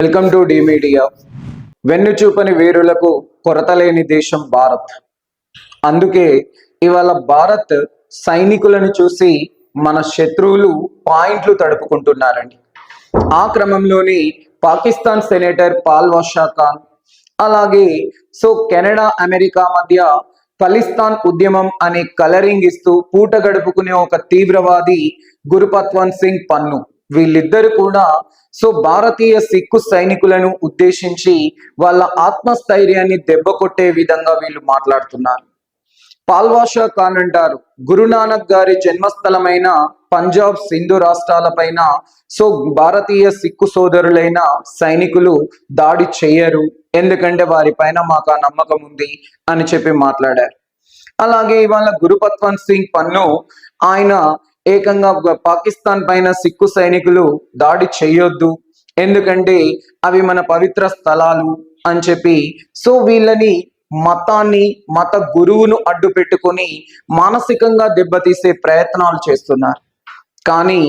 Welcome to D media. వెన్ను చూపని వీరులకు కొరత లేని దేశం భారత్. అందుకే ఇవాళ భారత్ సైనికులను చూసి మన శత్రువులు పాయింట్లు తడుపుకుంటున్నారండి. ఆ క్రమంలోని పాకిస్తాన్ సెనేటర్ పాల్ వషా ఖాన్ అలాగే సో కెనడా అమెరికా మధ్య ఖలిస్తాన్ ఉద్యమం అనే కలరింగ్ ఇస్తూ పూట గడుపుకునే ఒక తీవ్రవాది గురుపత్వన్ సింగ్ పన్ను. వీళ్ళిద్దరు కూడా సో భారతీయ సిక్కు సైనికులను ఉద్దేశించి వాళ్ళ ఆత్మస్థైర్యాన్ని దెబ్బ కొట్టే విధంగా వీళ్ళు మాట్లాడుతున్నారు. పాల్వాషా ఖాన్ అంటారు గురునానక్ గారి జన్మస్థలమైన పంజాబ్ సింధు రాష్ట్రాలపైన సో భారతీయ సిక్కు సోదరులైన సైనికులు దాడి చేయరు ఎందుకంటే వారిపైన మాకు ఆ నమ్మకం ఉంది అని చెప్పి మాట్లాడారు. అలాగే ఇవాళ గురుపత్వంత్ సింగ్ పన్ను ఆయన ఏకంగా పాకిస్తాన్ పైన సిక్కు సైనికులు దాడి చేయొద్దు. ఎందుకంటే అవి మన పవిత్ర స్థలాలు అని చెప్పి. సో వీళ్ళని మతాన్ని మత గురువును అడ్డు పెట్టుకొని మానసికంగా దెబ్బతీసే ప్రయత్నాలు చేస్తున్నారు. కానీ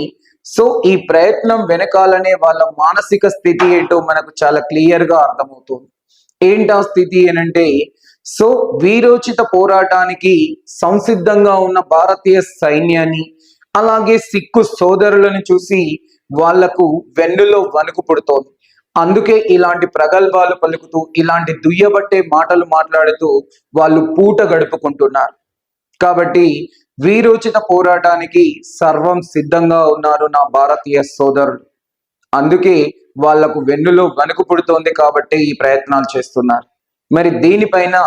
సో ఈ ప్రయత్నం వెనకాలనే వాళ్ళ మానసిక స్థితి ఏంటో మనకు చాలా క్లియర్గా అర్థమవుతుంది. ఏంటా స్థితి ఏనంటే సో వీరోచిత పోరాటానికి సంసిద్ధంగా ఉన్న భారతీయ సైన్యాన్ని అలాగే సిక్కు సోదరులను చూసి వాళ్ళకు వెన్నులో వణుకు పుడుతోంది. అందుకే ఇలాంటి ప్రగల్భాలు పలుకుతూ ఇలాంటి దుయ్యబట్టే మాటలు మాట్లాడుతూ వాళ్ళు పూట గడుపుకుంటున్నారు. కాబట్టి వీరోచిత పోరాటానికి సర్వం సిద్ధంగా ఉన్నారు నా భారతీయ సోదరులు అందుకే వాళ్ళకు వెన్నులో వణుకు పుడుతోంది కాబట్టి ఈ ప్రయత్నాలు చేస్తున్నారు. మరి దీనిపైన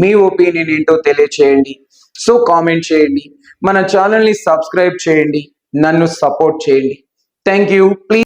మీ ఒపీనియన్ ఏంటో తెలియచేయండి. సో కామెంట్ చేయండి. మన ఛానల్ని సబ్స్క్రైబ్ చేయండి. నన్ను సపోర్ట్ చేయండి. Thank you. ప్లీజ్